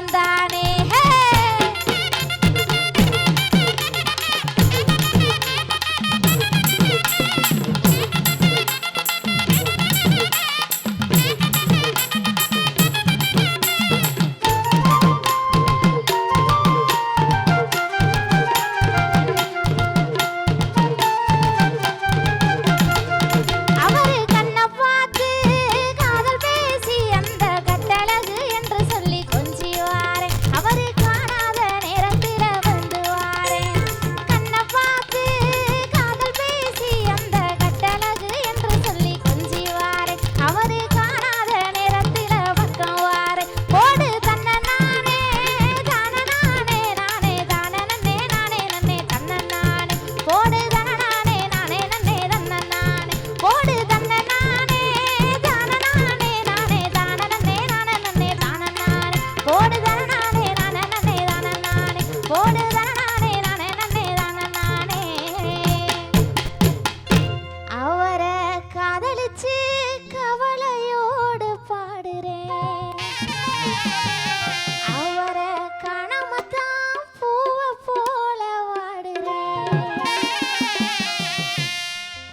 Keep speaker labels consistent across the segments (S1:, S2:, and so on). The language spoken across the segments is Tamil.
S1: ันดาล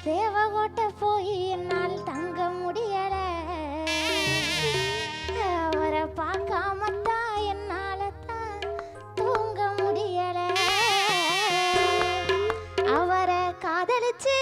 S1: தேவகோட்டை போய் என்னால் தங்க முடியல. அவரை பார்க்காம தான் தான் தூங்க முடியல. அவரை காதலிச்சு